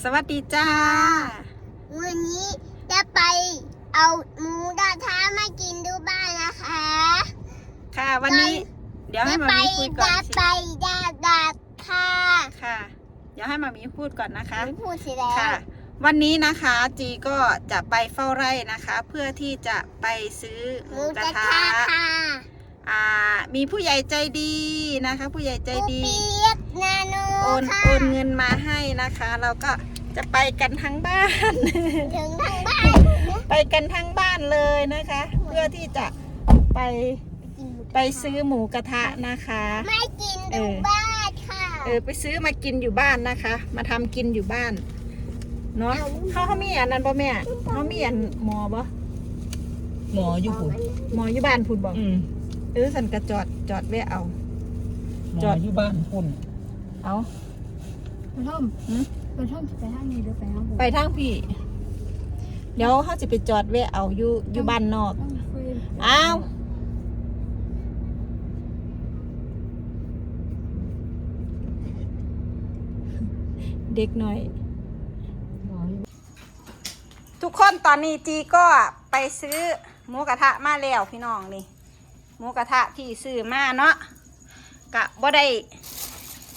สวัสดีจ้า วันนี้จะไปเอาหมูกระทะมากินดูบ้านนะคะ ค่ะวันนี้ เดี๋ยวให้จะมาไปมีพูดก่อจะนสิไปดาดาดค่ะค่ะ เดี๋ยวให้มามีพูดก่อนนะคะไม่พูดสิแล้วค่ะ วันนี้นะคะจีก็จะไปเฝ้าไร่นะคะ เพื่อที่จะไปซื้อหหมูมูกกระระทะทะค่ะ อ่ามีผู้ใหญ่ใจดีนะคะ ผู้ใหญ่ใจปูดีเปียกนาโนโอนค่ะโอนเงินมาให้นะคะ เราก็จะไปกันทั้งบ้าน ถึงทางบ้านไปกันทั้งบ้านเลยนะคะ เพื่อที่จะไปไปซื้อหมูกระทะนะคะ ไม่กินเอดูอบ้านค่ะเออไปซื้อมากินอยู่บ้านนะคะ มาทำกินอยู่บ้านเนาะเขาเขามีอันนั้นป่ะแม่เขามีอันหมอป่ะหมออยู่หุ่นหมออยู่บ้านพูดบอกอืม เออสันกระจอดจอดแวะเอาหมจออด อยู่บ้านหุ่นเอากระท่อมหืมกระท่อมจะไปทางนี้หรือไปทางผมไปทางพี่ เดี๋ยวเขาจะไปจอดแวะเอาอยู่อยู่บ้านนอก ต้องคุยอ้าว เด็กหน่อยหมออยู่ทุกคนตอนนี้จีก็ไปซื้อหมูกระทะมาแล้วพี่น้องนี่ห มูกระทะที่ซื้อมาเนาะกะบ่ได้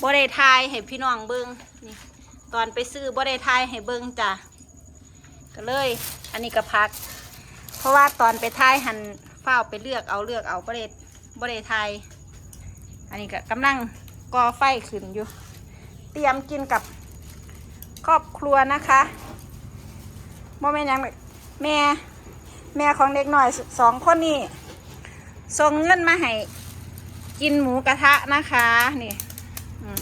บ่ได้ทายให้พี่น้องเบิงนี่ตอนไปซื้อบ่ได้ทายให้เบิงจ้ะก็เลย อันนี้ก็พัก เพราะว่าตอนไปทายหันเฝ้าไปเลือกเอาเลือกเอาบ่ได้บ่ได้ทายอันนี้ก็กำลังก่อไฟขึ้นอยู่ เตรียมกินกับครอบครัวนะคะโมเมนยังแม่แม่ของเด็กหน่อยสองคนนี้ ส่งเงินมาให้กินหมูกระทะนะคะนี่อืม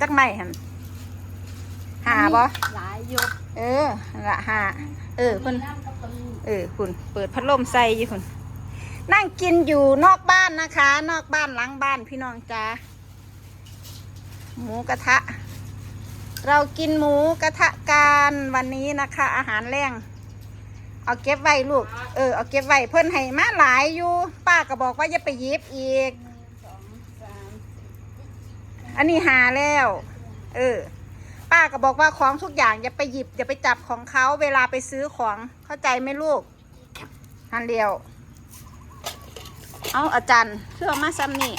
จักไม่หันหาบ่หลายยกเออนั่นละหาเออคุณเออคุณเปิดพัดลมใส่อยู่คุณนั่งกินอยู่นอกบ้านนะคะ นอกบ้านหลังบ้านพี่น้องจ้าหมูกระทะ เรากินหมูกระทะกันวันนี้นะคะ อาหารแรง เอาเก็บไว้ลูก เออเอาเก็บไว้เพิ่นให้มาหลายอยู่ ป้าก็บอกว่าอย่าไปหยิบอีก อันนี้หาแล้ว เออ ป้าก็บอกว่าของทุกอย่างอย่าไปหยิบอย่าไปจับของเขาเวลาไปซื้อของเข้าใจไหมลูกหันเดียว เอาอาจารย์เพื่อมาซ้ำนี่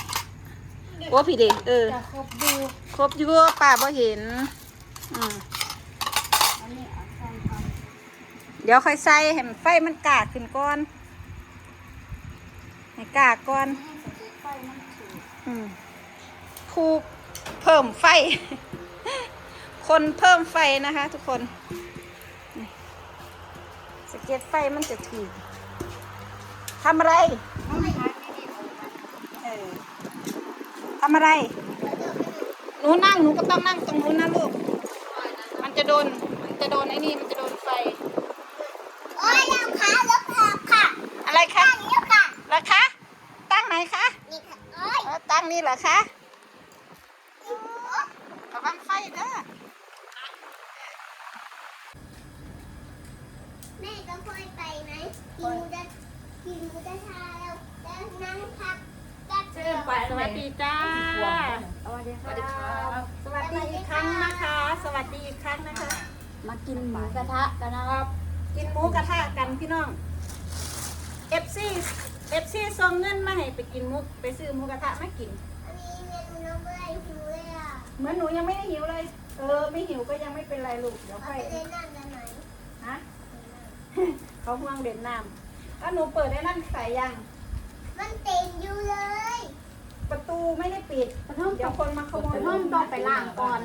โอ้พี่เด็เออจะครบดูครบอยู่ป้าบ่เห็น อืม อันนี้เอาใส่ก่อน เดี๋ยวค่อยใส่ให้มันไฟมันกาขึ้นก่อน ให้กาก่อนให้สเต็กไฟมันถูกอืมผูกเพิ่มไฟ คนเพิ่มไฟนะคะ ทุกคน สเก็ตไฟมันจะถูกทำอะไรเออทำอะไร หนูนั่ง หนูก็ต้องนั่งตรงนู้นนะลูก มันจะโดน มันจะโดนไอ้นี่ มันจะโดนไฟ โอ้ยแล้วค่ะแล้วค่ะค่ะ อะไรคะตั้งนี้ค่ะเหรอคะ ตั้งไหนคะนี่ค่ะโอ้ยเออตั้งนี่เหรอคะระวังไฟเด้อแม่ก็ค่อยไปไหมกินหมูกระกินหมูกระทะแล้วแล้วนั่งพักแป๊บเดียวสวัสดีจ้า สวัสดีค่ะสวัสดีอีกครั้งนะคะ สวัสดีอีกครั้งนะคะ มากินหมูกระทะกันนะครับ กินหมูกระทะกันพี่น้อง FC FC ส่งเงินมาให้ไปกินหมูไปซื้อหมูกระทะมากิน อันนี้เมนูน้องเบยหิวเลยอะเหมือนหนูยังไม่ได้หิวเลย เออ ไม่หิวก็ยังไม่เป็นไรลูก เดี๋ยวเอาค่อย ไปเล่นน้ำกันไหนฮะ เขาห่วงเด่นน้ำแล้วหนูเปิดได้นั่นใส่ยัง มันเต็มอยู่เลยประตูไม่ได้ปิดกระท่อมเดี๋ยวคนมาขโมกยระท่อมต้องไปล้างก่อน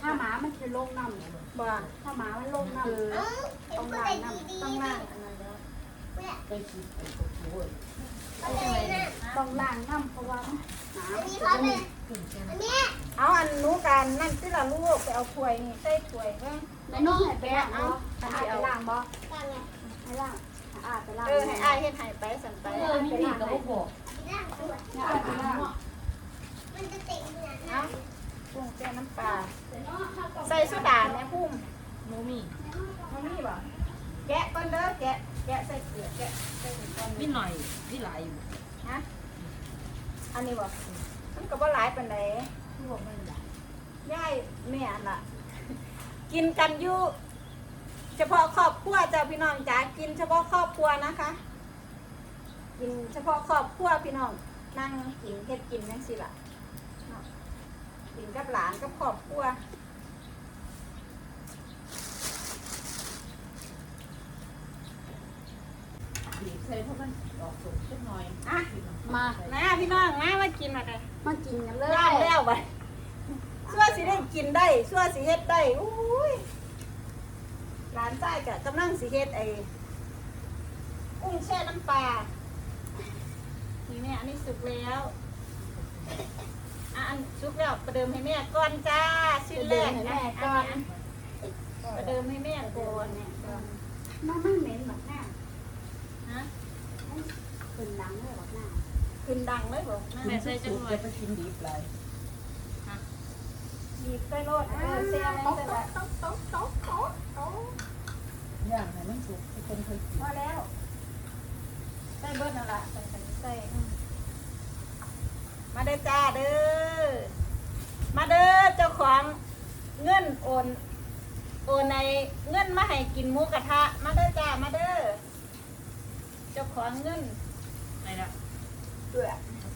ถ้าหมามันจะลงน้ำบ่าถ้าหมามันลงน้ำเออเอ้าเห็นต้องผู้ล้าใดงน้ดีำๆต้องไหมล้างอันนั้นแล้วเนี่ย ไปคิดไปโอ้ยเอาเลยนะต้องล้างน้ำเพราะว่าหมาอันมันนี้จะเขาลเป็งนอันเนี้ยเอาอันหนู้กันนั่นที่ละลูกไปเอาถ้วยนี่ใส่ถ้วยเบ้างในน้องให้ไปล้างบ่ให้อาไปล้างบ่ตั้งไงให้ล้างให้อาไปล้างเออให้อายเฮ็ดให้ไปสั่นไปเออมีมีกับพวกร่างตัวให้อาไปล้างมันจะเต็มขนาดเอานั้นกุ้งแก้น้ำปลาใส่โซดาแม่พุ่มโมมี่มันมีบ่ แกะก่อนเด้อแกะแกะใส่เกลือแกะใส่ถุงก่อนนี่หน่อยนี่หลายอยู่ฮะอันนี้บ่มันก็บ่หลายปานใดพวกมันใหญ่ยายแม่อันละกินกันอยู่เฉพาะครอบครัวจ้าพี่น้องจ๋ากินเฉพาะครอบครัวนะคะ กินเฉพาะครอบครัวพี่น้องนั่งกินเฮ็ดกินนั่งสิล่ะเนาะกินกับหลานกับครอบครัว บีบใส่เพราะมันออกสุกสักหน่อยอะมามาพี่น้องมามากินมาเลยมากินกันเลยย่างแล้วไปชั่วสิได้กินได้ชั่วสิเฮ็ดได้อุ้ยร้านใต้กะกำลังสิเฮ็ดไอ้กุ้งแช่น้ำปลานี่แม่อันนี้สุกแล้วอะอันสุกแล้วประเดิมให้แม่ก่อนจ้าชิ้นแรกนะอันนี้ประเดิมให้แม่ก่อนเนี่ยก่อนมันไม่เหม็นแบบหน้าฮะ เป็นหลังเลยแบบหน้าขึ้นดังเลยบอกนะแม่ใส่จังหน่อยไปกินดีปลายหยิบไปโลดเออแช่ไว้โต๊ะแต่ละโต๊ะโต๊ะโต๊ะโต๊ะโต๊ะย่างให้มันสุกทุกคนเคยกินพอแล้วใส่เบิดนั่นละใส่ใส่ใส่อืมมาเด้อจ้าเด้อมาเด้อเจ้าของเงินโอนโอนในเงินมาให้กินหมูกระทะ มาเด้อจ้ามาเด้อเจ้าของเงิน อะไรละเดือ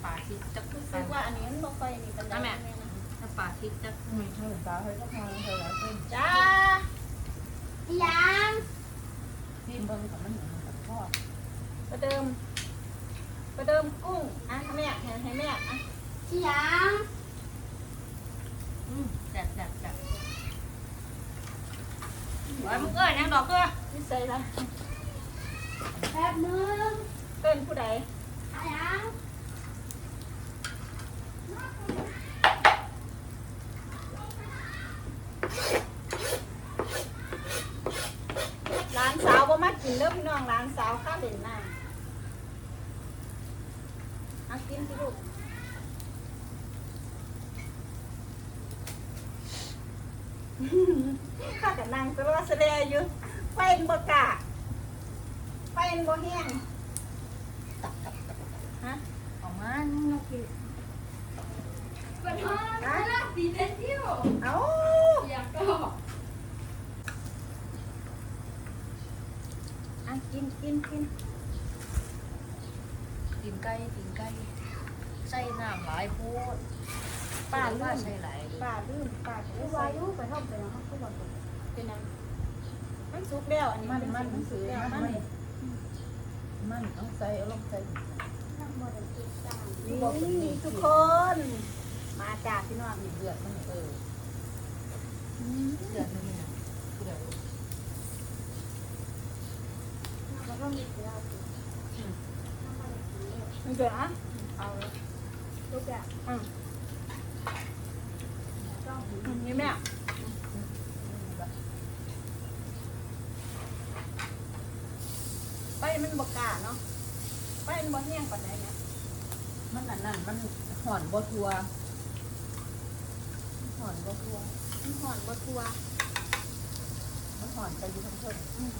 ปลาคิดจักรู้สึกว่าอันนี้มันบ่ค่อยมีปัญหาแม่นะถ้าปลาคิดจักไม่เท่าปลาเฮ้ยก็พอเท่าแล้วเพิ่มจ้ายังนี่เบิ่งกับมันเหมือนกับทอดประเดิม ประเดิมกุ้งอะให้แม่ให้ให้แม่อะยังอืมแซ่บแซ่บแซ่บไว้มึงเอ้ยยังดอกเอ้ยนี่ใส่ละแป๊บนึงเต้นผู้ใดยัง ร้านสาวบ่มากินเด้อพี่น้องร้านสาวข้าวเด่นหน้าเอากินสิลูกข้ากับนางสะว่าสะเลอยู่ไฟมันบ่กล้าไฟมันบ่แห้ง ฮะออกมาน้องกินกดห้องแล้วสีเดนทิวเอาอยากก็อะกินกินกินตีนไก่ตีนไก่ใส่น้ำหลายโพดป้าลืว่ามใส่หลายป้าลืมป้าก็เลผู้ยวายุไปท่องไปแล้วเขาบอกว่าเป็นอันมันสุกแล้วอันนี้มันมันมันสุกแล้วมันนมันต้องใส่เอาลงใส่ นี่ทุกคน มาจากพี่น้องเลือดมันเออเลือดมันนี่นะเลือดแล้วก็มีเกลือมันเกิดอะเอาลยทุกอย่างอืมต้องอืมนี่แม่ไฟมันบกล้าเนาะไฟมันบ่แห้งปานใดเนี่ย มันนั่นนั่นมันห่อนบ่ทัวห่อนบ่ทัวมันห่อนบ่ทั่วมันห่อนไปอยู่ทั้งเพิ่นอืม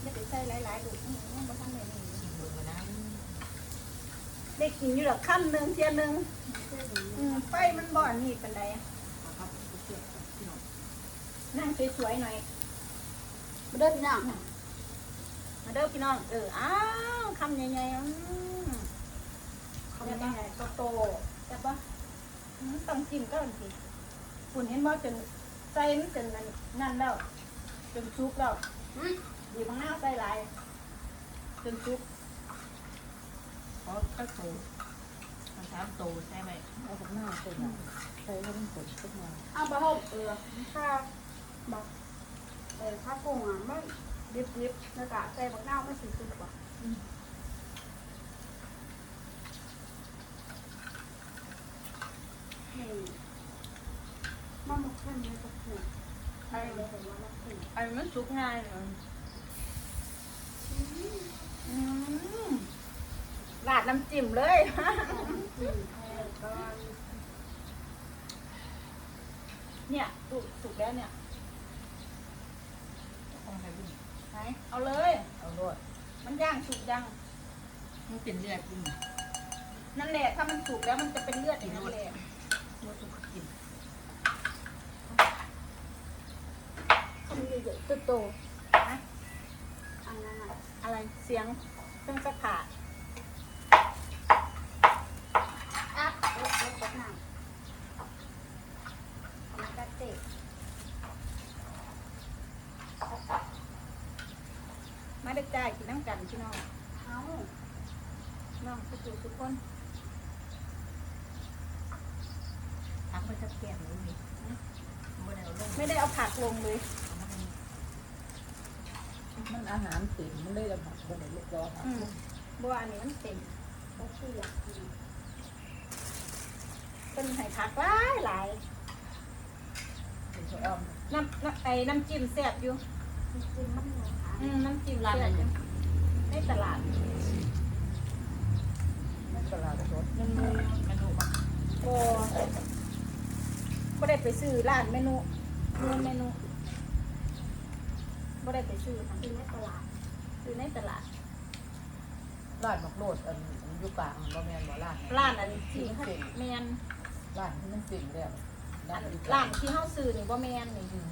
อย่าไปใส่หลายๆลูกอืมมันบ่ทันได้นี่เบิ่งมานะได้กินอยู่ดอกค่ำหนึงเที่ยหนึงอืมไฟมันบ่อนนี่ปานใดครับเสียพี่น้องนั่งสวยๆหน่อยมาเดินพี่น้องมา เด้อพี่น้อง เออ อ้าวคำใหญ่ๆอืมเขาคำไม่ใหญ่ๆโตๆแต่ปะอืมต้องจิ้มก็ทันทีคุณเห็นว่าจนใส่มันจนนั่นนั่นแล้วจนชุกแล้วดีบางหน้าใส่หลายจนชุกเพราะก็โตมันสามโตใช่ไหมเอากับหน้าโตหน่อยใส่ให้มันสดขึ้นมาเอาไปห่มเออถ้าบอกเออถ้ากุ้งอะมัน ดิบๆแล้วก็ใส่บักน้าวไม่สีสุกว่ามันมันขึ้นไม่ตกหัวใครเลยเห็นว่ามันขึ้นอันนี้มันชุกง่ายเลยอืมราดน้ำจิ้มเลยอืมเออก็เนี่ยสุกสุกแล้วเนี่ย เอาเลย เอาเลยมันย่างฉุกย่างมันเป็นเลือดกินนั่นแหละถ้ามันสุกแล้วมันจะเป็นเลือดอย่งนั่นแหละมันสุกกินทำเยโตๆนอะไรเสียงเครื่องซักผ้า ผักลงเลยมันอาหารติ่มมันเลยลำบากคนไหนลูกร้อนอืมบัวอันนี้มันเต็มก็คืออยากกินเป็นไห่ผักหลายหลายเป็นช่วยอ้อมน้ำน้ำไอ้น้ำจิ้มแซ่บอยู่กินมันหนูค่ะอืมน้ำจิ้มแซ่บอยู่ในตลาดไม่ตลาดรถมันมีเมนูมาก็ก็ได้ไปซื้อร้านเมนู เมนูเมนูก็ได้ไปซื้อค่ะกินในตลาดซื้อในตลาด ร้านมักโลดอันอยู่กลางบ่แม่นบ่ร้านร้านอันที่เขาแมนร้านที่มันสิ่งแล้วร้านอยู่กร้าลานงที่เขาซื้อนี่บ่แมนนี่อืม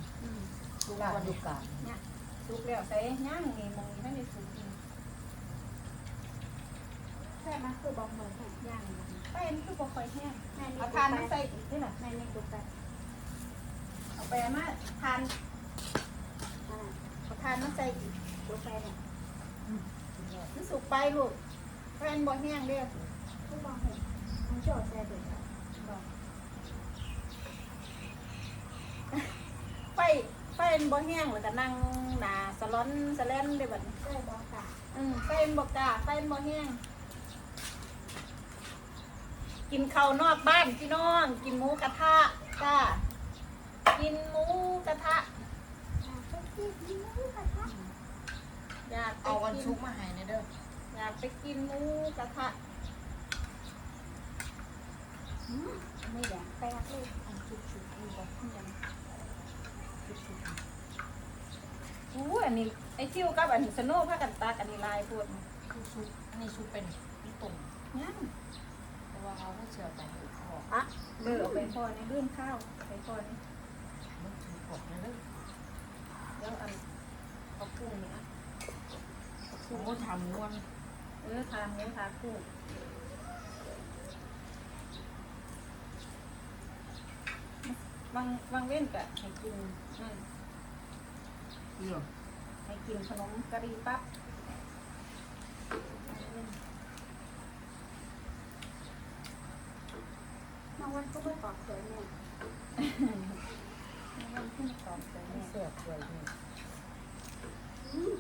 ร้านอยู่กลางเนี่ยสุกแล้วใส่ย่างนี่มองนี่ไม่ได้สุกจริงใช่ไหมคือบอมเบอร์แห้งย่างนี่ไปมันคือบ่ค่อยแห้งแม่นี่เอาทานมาใส่อีกนี่แหละแม่นี่ดูไป เอาไปมาทานอ่าเอาทานมาใส่อีกดูไปเนี่ยมันสุกไปลูกแฟนบ่แห้งเด้อคือบอมเห็นมันโจทย์แซ่บเด็ดไฟไฟมันบ่แห้งแล้วก็นั่งหน้าสลอนสะแลนได้บัดนี้ใช่บอค่ะอืมไฟมันบ่กล้าไฟมันบ่แห้งกินข้าวนอกบ้านพี่น้อง กินหมูกระทะจ้า กินหมูกระทะก็กินหมูกระทะ อยากไปเอาวันกินชุกมาให้ในเด้ออยากไปกินหมูกระทะอืมไม่แดงแป๊กเลยอันชุบชุบนี่บอกยังชุบชุบอู้อันนี้ไอคิวกับอันสโน่พากันตากอันนี้ลายพูดคือชุบอันนี้ชุบเป็นนี่ตุ่มยังแต่ว่าเขาก็เชื่อไปอยู่ขอบอะเบอร์เอาไปพอในเรื่องข้าวไปพอนี่มันชุบข อบนะเด้อแล้วอันเอากุ้งนี่อะโอ้ทำนวลเออทานหมูทากุ้งบางบางเว้นกะให้กินนั่นเรื่องให้กินขนมกะหรี่ปั๊บบางวันก็ไม่ปอกสวยเนี่ยมันขึ้นตอน เสร็จไม่เนี่ยเสียบเลยนี่อืม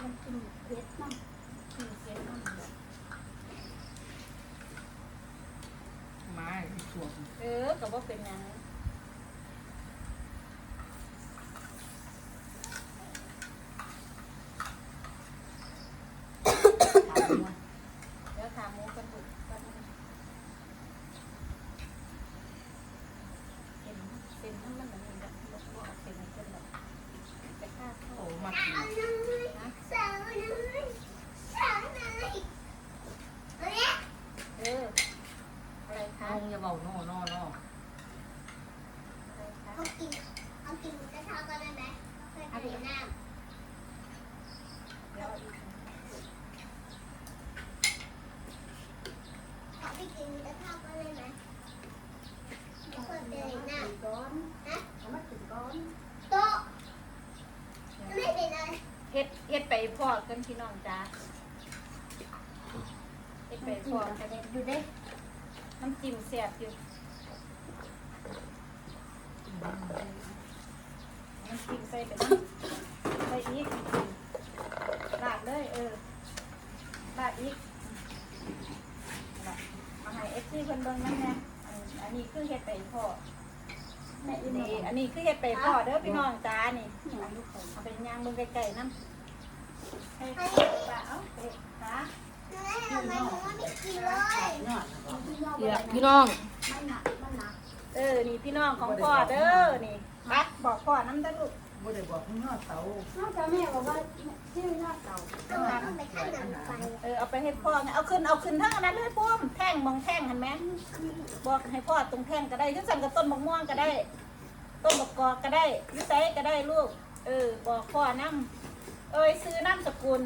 มันกินเผ็ดน้ำกินเสร็จแล้วมันแบบไม้ถ่วงเออก็บ่เป็นหยัง ทำนวล เดี๋ยวถามหมูกระดูกกันเป็นเป็นทั้งมันแบบนี้แบบบ่บ่เอาเป็นเป็นแบบแต่ค่าเข้า โอ้มากิน เอาเลยสาวเลยสาวเลยเอาเนี่ย เอออะไรคะ น้องอย่าเบาโน่โน่โน่ อะไรคะ เอา กินเอากินหมูกระทะก่อนได้ไหมเพื่อจะเห็นน้ำเดี๋ยวเอาอีกขอไปกินหมูกระทะก่อนได้ไหมเพื่อจะเห็นน้ก้อนฮะเอามาถึงก้อนโต๊ะไม่เป็นไรเฮ็ดเฮ็ดไปพ่อกันพี่น้องจ้าเฮ็ดไปพ่อกันอยู่เด้น้ำจิ้มแซ่บอยู่น้ำจิ้มใส่ไปน้ำใส่อีกราดเลยเออราดอีกนั่นล่ะมาให้เอฟซีเพิ่นเบิ่งนั่นแหละอันอันนี้คือเฮ็ดไปพ่อ แม่อิน นี่ นี่ อันนี้คือเฮ็ด ไปพ่อเด้อพี่น้องจ้านี่หนูลูกคนเอาไปย่างเบิ่งไกลๆนำให้ป้าเอาเด็กจ้าทำไมหนูไม่กินเลยเดี๋ยวพี่น้องมันหนักมันหนักเออ นี่พี่น้องของพ่อเด้อ นี่ปัดบอกพ่อน้ำตาลูกบ่ได้บอกมึงยอดเตานอกจากแม่บอกว่าชื่อหน้าเก่าเอาเอาไปข้างหลังไฟเออเอาไปให้พ่อไงเอาขึ้นเอาขึ้นทั้งอันนั้นเลยปุ้มแท่งมองแท่งเห็นไหมบอกให้พ่อตรงแท่งก็ได้ยุสั่นกับต้นมะม่วงก็ได้ ต้นมะกอกก็ได้ยุไซก็ได้ลูก เออ บอกพ่อน้ำเอ้ยซื้อน้ำสกุล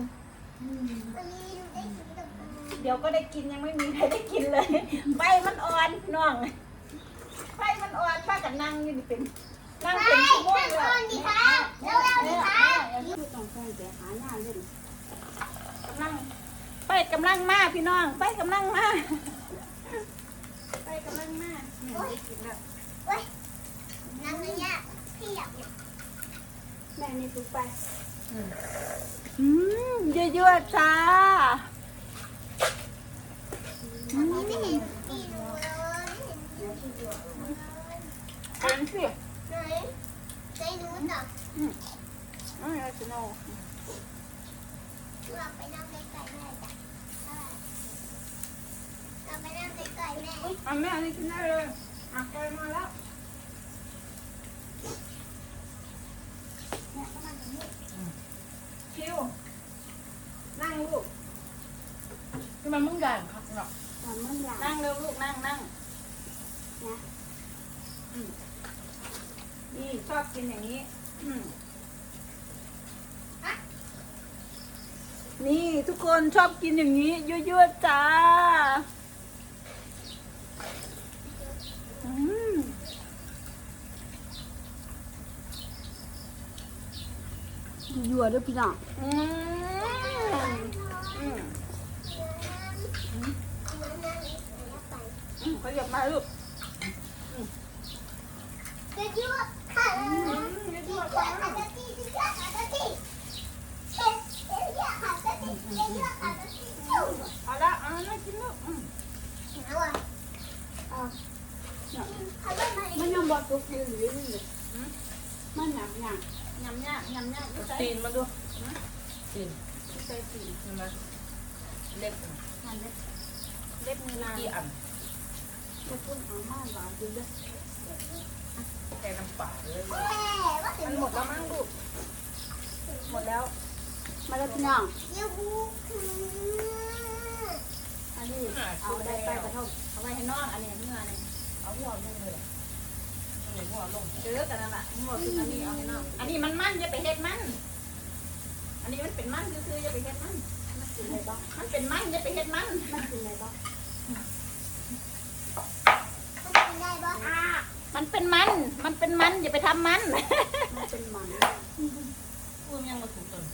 วันนี้หนูได้ซื้อดอกไม้เดี๋ยวก็ได้กินยังไม่มีใครได้กินเลยใบมันอ่อนพี่น้องใบมันอ่อนป้ากับนั่งยืนี่เป็นนั่งเป็นชั่วโมงนั่งเลก่ยดิครับเร็วๆดิครับคือต้องแฟนแต่หางาเล่นกำลังไปกำลังมาพี่น้องไปกำลังมาไปกำลังมาแม่ได้กินแล้ว เว้ย นั่งเลยเนี่ยพี่อยากเนี่ยแม่นี่ทุกไปอืมเยอะๆจ้าวันนี้ไม่เห็นพี่หนูเลยไม่เห็นพี่อันสิไหนไหนหนูจับอืมเอาสิโนเราไปนั่งใกล้ๆแม่จ้ะเราไปนั่งใกล้ๆแม่อันแม่อันนี้กินได้เลยอะไปมาแล้ว เนี่ยก็มาตรงนี้ คิว นั่งลูกที่มันมึงใหญ่ครับเนาะทำมันหลานั่งเร็วลูกนั่งนั่งนะอืมนี่ชอบกินอย่างนี้อืมอะนี่ทุกคนชอบกินอย่างนี้ยั่วๆจ้า อืม ยั่ วด้วยพี่น้องอืมอืมอืมขยับมาลูก จะยั่วค่ะจะยั่วค่ะจะตีจะยั่วค่ะจะตีจะยั่วค่ะจะตีจะยั่วค่ะจะตีจุ๊บ เอาละเอาละกินลูกอืม เอาอะ เอา เขาเล่นมา มันยังบอตุกอยู่หรือนี่มันหนักหนัก ยำยากยำยากใส่ ตีนมาดูตีนใส่ตีนใช่ไหมเล็กมันเล็บเล็บมือนางกี่อันจะพูดหาม่านหวานจริงด้วยแค่น้ำป่าเลยแม่ว่าถึมังนหมดแล้วมั้งลูกหมดแล้ว มาแล้วพี่น้องเดี๋ยวบูคืออันนี้เอาได้ไปกระทบเอาไว้ให้น้องอันนี้เนื้อนี่เอาหัวลงเลยเอาหัวลงเจอกันนั่นแหละหมดคืออันนี้เอาให้น้องอันนี้มันมันอย่าไปเฮ็ดมัน อันนี้มันเป็นมันคือๆอย่าไปเฮ็ดมันมันกินอะไรบ้างมันเป็นมันอย่าไปเฮ็ดมันมันกินอะไรบ้างมันกินได้ปะอ่ามันเป็นมัน มันเป็นมันอย่าไปทำมัน มันเป็นมันพูดยังมาถูกต้น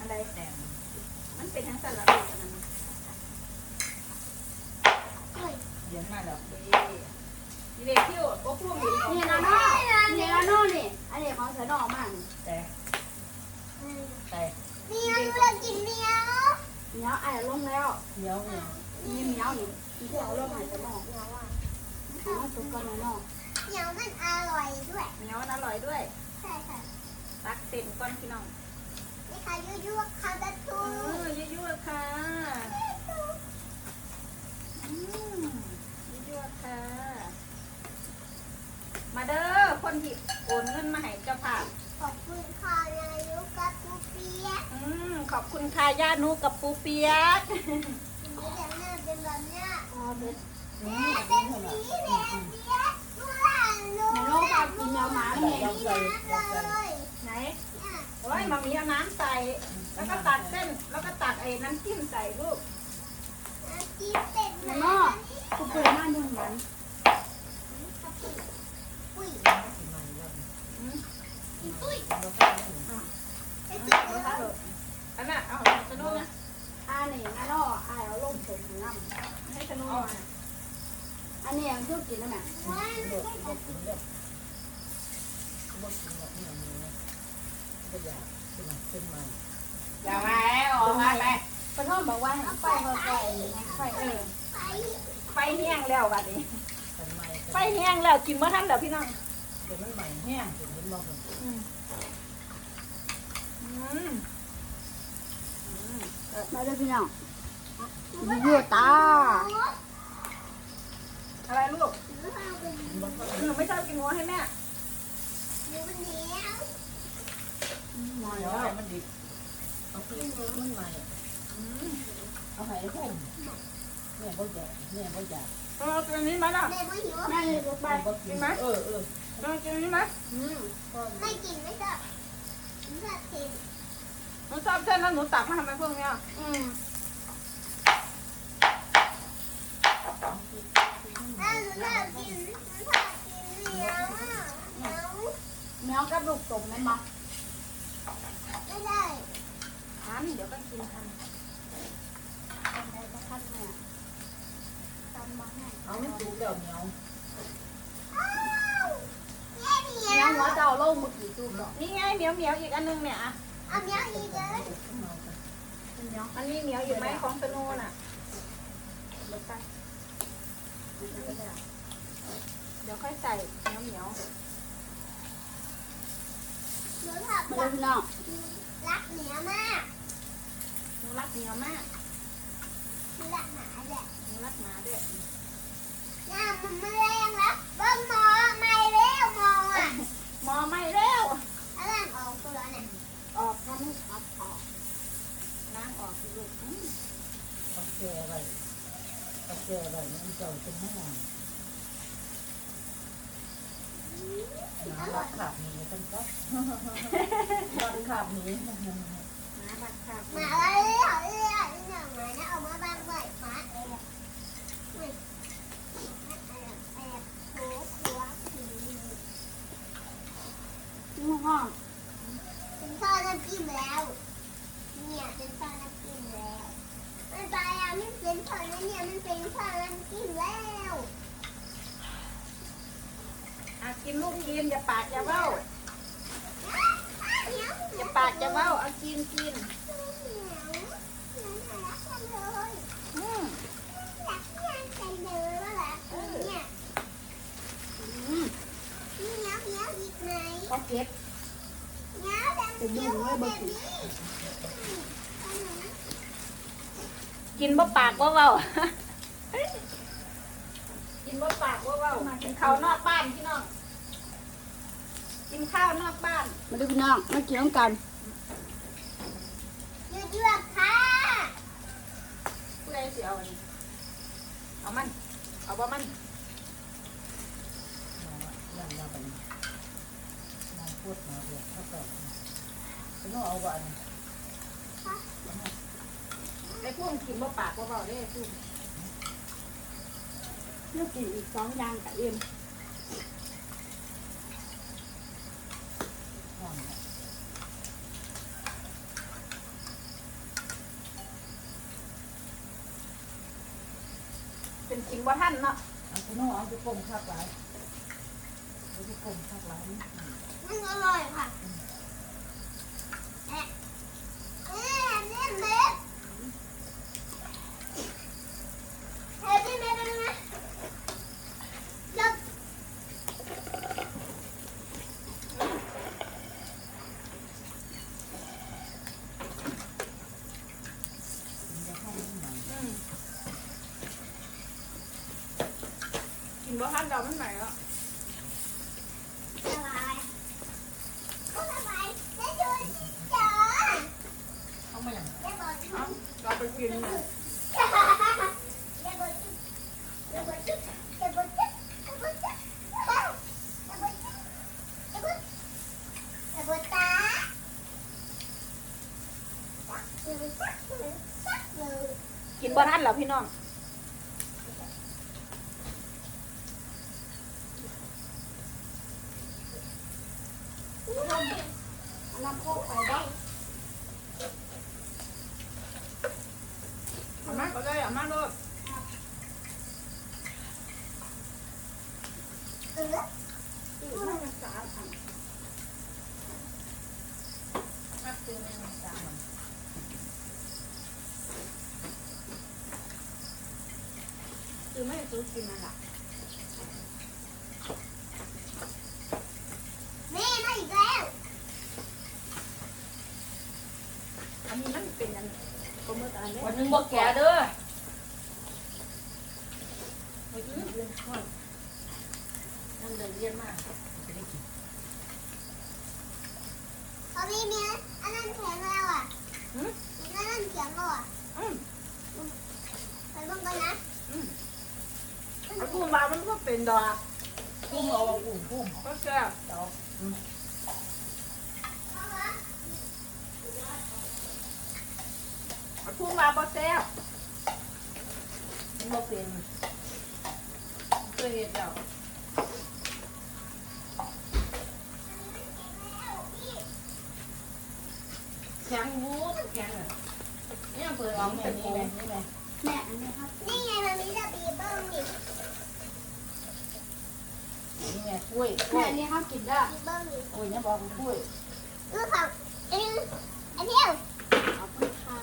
อะไรแดงมันเป็นทั้งสารพัดอันนั้นนะเฮ้ยเลี้ยงมาแล้วนี่เด็กที่โอ้พุ่งอยู่นี่นะน้อนี่นะน้อนี่อันนี้ของเสือนอกมากแต่แต่เมียวเรากินเมียเหนียวไอ้ลงแล้วเหนียวเนี่ยนี่เหนียวนี่ที่เอาลงหายจะนอกเมียวอะเอามาสุกกันนอกเมียวมันอร่อยด้วย เหนียวมันอร่อยด้วย ใช่ค่ะ ตักเต็มก้อนพี่น้อง นี่ค่ะยั่วๆค่ะตะทูเออยั่วๆค่ะอืมยั่วๆค่ะ มาเด้อคนที่โอนเงินมาให้เจ้าภาพขอบคุณค่ะเปีย อืมขอบคุณค่ะย่านุกับปูเปียกกินได้แบบนี้เป็นแบบนี้ยเอเด็ดแม่เป็นสีแบบเนี้ยดูหลานลูกในโลกการกินน้ำเลยไหนโอ้ยมามีเอาน้ำใส่ แล้วก็ตักเส้น แล้วก็ตักไอ้น้ำจิ้มใส่ลูกน้ำจิ้มเป็ดในนะหม้อกูเปิดหน้าดูเหมือนอุ้ยอืม อันน่ะเอาสนุกนะอันนี้นะน้อไอ้เอาลงเสร็จน้ำให้สนุกหน่อยอันนี้ยังช่วยกินได้ไหมว้ายเลือดเดเลือดเลือดกินแบบนี้นะก็อยากเมันอย่าไปออกมาไปปะท่อมบอกว่าให้ไปเมื่อไฟไฟเออไปไฟแห้งแล้วบัดนี้เป็นไฟแห้งแล้วกินเมื่อทันแล้วพี่น้องเดี๋ยวมันใหม่แห้งถึงมันบอกอื มอืมมาเลยพี่น้องยั่วตา อะไรลูกหรือเอาเป็นหนูไม่ชอบกินหัวให้แม่หรือเป็นเหนียวเดี๋ยวให้มันดิบเอาขึ้นมันใหม่อืมเอาให้พุ่มเนี่ยบ่แก่เนี่ยบ่อยากเออกินอันนี้ไหมล่ะแม่ไม่หิวแม่เลยไปบ่กินเออเออเออกินอันนี้ไหมอืมไม่กินไม่ชอบหนูชอบกิน หนูชอบเส้นแล้วหนูตักมาทำไมพวกเนี้ยอืมแล้วหนูชอบกินหนูชอบกินเหนียวอะเหนียวเนื้อกับลูกสมแม่นบ่ไม่ได้ทันเดี๋ยวก็กินทันทำได้ก็ทำเนี่ยทำมาให้เอาไม่ถูกเดี๋ยวเหนียวอ้าวเหนียวเหนีเนื้ยอวหัวเจ้าโล่งมือกี่จูบดอกนี่ไงเหมียวเหมียวอีกอันนึงเนี่ยอะ เอาเหนียวอีกเลยเนื้อมันมีเหมียวอยู่ไหมของสโนน่ะเบิดไปเดี๋ยวค่อยใส่เหมียวเหมียวหนูชอบมาเลยพี่น้องรักเหนียวมากหนูรักเหมียวมากหนูรักหมาแหละหนูรักหมาด้วยน้ำมันไม่แรงแล้วเบิ้งหมอไม่เร็วหมออะหมอไม่เร็ว อะไรออกตัวเนี่ย ออกทำให้ออกออกล้างออกสิลูกอืมตะแกรงอะไรตะแกรงอะไรมันเจ้าเป็นแม่น้ำรักขาบหนี้ตั้งแต่รักขาบหนี้หมารักค่ะหมาเรื่อยเรื่อยเรื่อยหมาเนี่ยออกมาบางใบหมาเองอุ้ยแอบแอบโผล่หัวผีนี่ห้อง เป็นซอสน้ำจิ้มแล้ว เนี่ยเป็นซอสน้ำจิ้มแล้วมันไปอะมันเป็นซอสแล้ว เนี่ยมันเป็นซอสน้ำจิ้มแล้วอะกินลูกกินอย่าปากอย่าเบ้าเหนียวอย่าปากอย่าเบ้าเอากินกินเหนียวเหนียวน่ารักจังเลยอืมรักยังใจเลยว่ารักเนี่ยอืมเหนียวเหนียวอีกไหมเขาเก็บเหนียวดังเดียวแบบนี้กินบ่ปากบ่เบ้า กินบ่ปากบ่เบ้ากินข้าวนอกบ้านพี่น้อง กินข้าวนอกบ้าน มาดูพี่น้องมากินน้ำกันยืดเยือกค่ะผู้ใดสิเอาอันนี้เอามัน เอาบ่มันนั่นมาเป็นน้ำพูดมาเรียกข้าวต้มฉันต้องเอาบ้านไอ้พวกกินบ่ปากบ่เบ้าเด้พวก นี่กินอีกสองอย่างกับเอ็มห้องเป็นกินบ่ทันเนาะเอาฉันต้องเอาไปกลมข้าวหลายเอาไปกลมข้าวหลายมันอร่อยค่ะเอ๊ะเอ๊ะนี่เม็ดเฮ้ยนี่เม็ดเป็นไงจับ อืมกินบ่ทันเรามันไหนเนาะ สบายก็สบายแล้วดูสิจ๋า เอามาอย่าง อย่าบอกจุ๊ เอา บ เราไปกินนะ อย่าบอกจุ๊บอย่าบอกจุ๊บอย่าบอกจุ๊บอย่าบอกจุ๊บอย่าบอกจุ๊บอย่าบอกอย่าบอกตาจั กินบ่ทันเหรอพี่น้อง อันน้ำโคกไปได้ เอามาก็ได้เอามาโลด เออ ที่น่าจะสาอัน มาซื้อในสาม คือไม่ ซื้อกินนั่นล่ะแม่มาอีกแล้วอันนี้มันเป็นอันก็เมื่อตอนนี้วันนึงบอกแกเด้อไปกินเรื่องข้าวนั่นเดินเรียนมากพอพี่เมีย เป็นดอกพุ่มเอาอุ่มพุ่มก็แซ่บดอกพุ่มมาบ่แซ่บมันบ่เป็นเคยเห็นแล้วแข็งวูดแข็งอ่นี่เปิดออกแบบนี้แบบนี้ไหมแม่นี่ไงมันมีระเบียบบ้างนี่ นี่ไงกล้วยกล้วยอันนี้เขากินได้มีบ้างดิกล้วยเนี่ยบอกกล้วยลูกของอันนี้อันนี้ขอบคุณค่ะ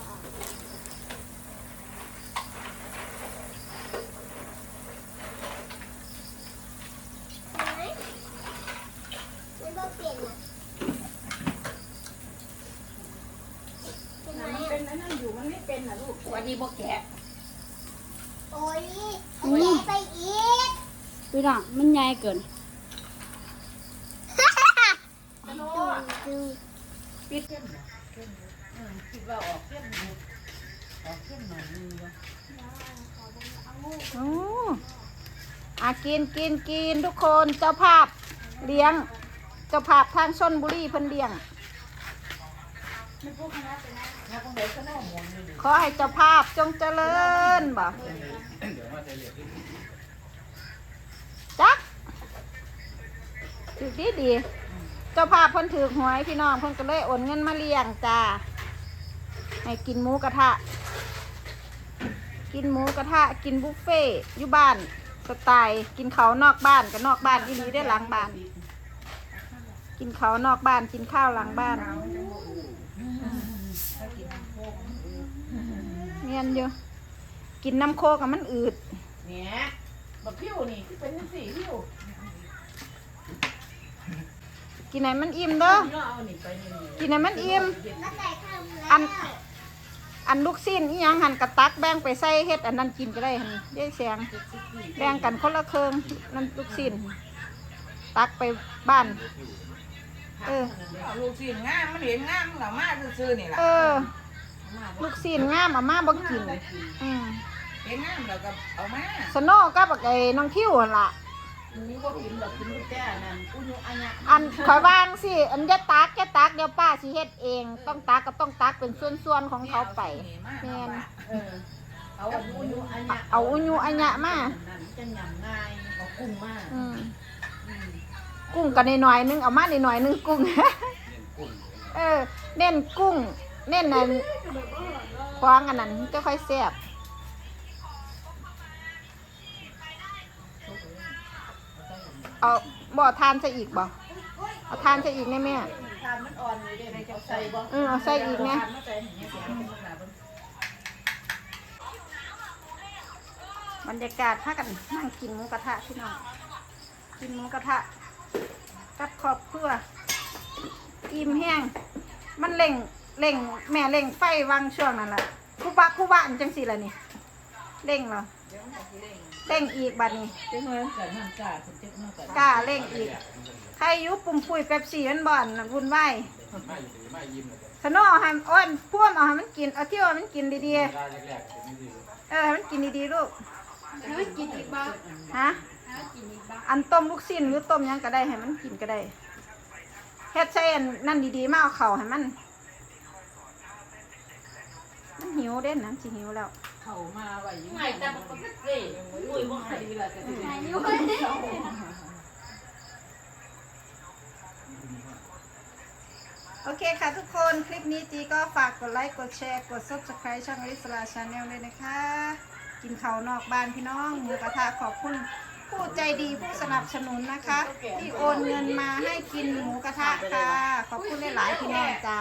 เห็นไหมมันบ่เปลี่ยนอะเห็นมันเป็นอันนั้นอยู่มันไม่เป็นนะลูกวันนี้บ่แกะโอ้ยแกะไปอีกพี่น้องมันใหญ่เกิน ดู ปิดเข้มนะเข้มอืมคิดว่าออกเข้มอยู่ออกเข้มหน่อยนึงวะโอ้อากินกินกินทุกคนเจ้าภาพเลี้ยง เจ้าภาพทางชนบุรีเพิ่นเลี้ยงถ้าคนใดก็น่าหมวนเลยดิขอให้เจ้าภาพจงเจริญบ่จักถือดีดี เจ้าภาพเพิ่นถือหวยพี่น้องเพิ่นก็เลยโอนเงินมาเลี้ยงจ้าให้กินหมูกระทะ กินหมูกระทะ กินบุฟเฟ่อยู่บ้านสไตล์กินเขานอกบ้านกับนอกบ้านอีหลีได้หลังบ้าน กินเขานอกบ้านกินข้าวหลังบ้านเนียนอยู่กินน้ำโคกกับมันอืดเนี่ยบักผิวนี่เป็นสี่ผิว กินไหนมันอิ่มเด้อเนาะเอานี่ไปนี่กินไหนมันอิ่มมาใส่ข้าวแล้วอันอันลูกสิ้นอีหยังหันกระตักแบ่งไปใส่เฮ็ดอันนั้นกินก็ได้หันยายแสงแบ่งกันคนละเครื่องนั่นลูกสิ้นตักไปบ้าน เออลูกศิษย์งามมันเห็นงามมันก็มาซื่อๆนี่ล่ะเออ ลูกสิ้นงามเอามาบ่กินอืมเห็นงามแล้วก็เอามาสโนกับบักไอ้น้องทิวหั่นล่ะ หนูบ่กินดอกกินแต่นั่นอุยุอัญญะอันขอยวางสิอันจะตักจะตักเดี๋ยวป้าสิเฮ็ดเอง ต้องตักก็ต้องตักเป็นส่วนๆของเขาไป แม่น เออเอาอุยุอัญญะเอาอุยุอัญญะมานั่นจะหยำง่ายเอากุ้งมาอืมอืมกุ้งกันหน่อยๆนึงเอามาหน่อยๆนึงกุ้งเออเน้นกุ้ง เน้นนั่นควางอันนั้นจะค่อยแซ่บ เอาบ่อทานซะอีกบ่เอาทานซะอีกแน่แม่ทานมันอ่อนอยู่เด้ในเอาใส่บ่อืมเอาใส่อีกไงทานมาใส่อย่างเงี้ยเสียเป็นลักษณะเบิ่งบรรยากาศพากันนั่งกินหมูกระทะพี่น้องกินหมูกระทะ กับครอบครัวอิ่มแห้งมันเล่งเล่งแม่เล่งไฟวางช่วงนั่นแหละคุบะคุบะอันจังสิล่ะนี่เล่งเหรอ เล่งอีกบัดนี้เจ๊เงินกันน้ำกาดเจ๊เงินกันกล้าเล่งอีกใครอยุปุ่มปุยเป๊ปซี่มันบ่อนน่ะวุ่นวายสนอเอาให้อ้อนพ่วมเอาให้มันกินเอาเที่ยวให้มันกินดีๆเออให้มันกินดีๆลูกเฮ้ยกินอีกบ้างฮะกินอีกบ้างอันต้มลูกชิ้นหรือต้มหยังก็ได้ให้มันกินก็ได้เฮ็ดใส่อันนั่นดีๆมาเอาเข่าวให้มัน มันหิวเด่นนะสิหิวแล้ว เข้ามาไว้ยังไงแต่มันก็เซ่มุ้ยบ่ให้ดีล่ะก็สิไหนนิ้วเลยโอเคค่ะทุกคนคลิปนี้จีก็ฝากกดไลค์ กดแชร์ กด subscribe ช่องลิสลาชาแนลเลยนะคะ กินข้าวนอกบ้านพี่น้องหมูกระทะขอบคุณผู้ใจดีผู้สนับสนุนนะคะ ที่โอนเงินมาให้กินหมูกระทะค่ะ ขอบคุณหลายๆพี่น้องจ้า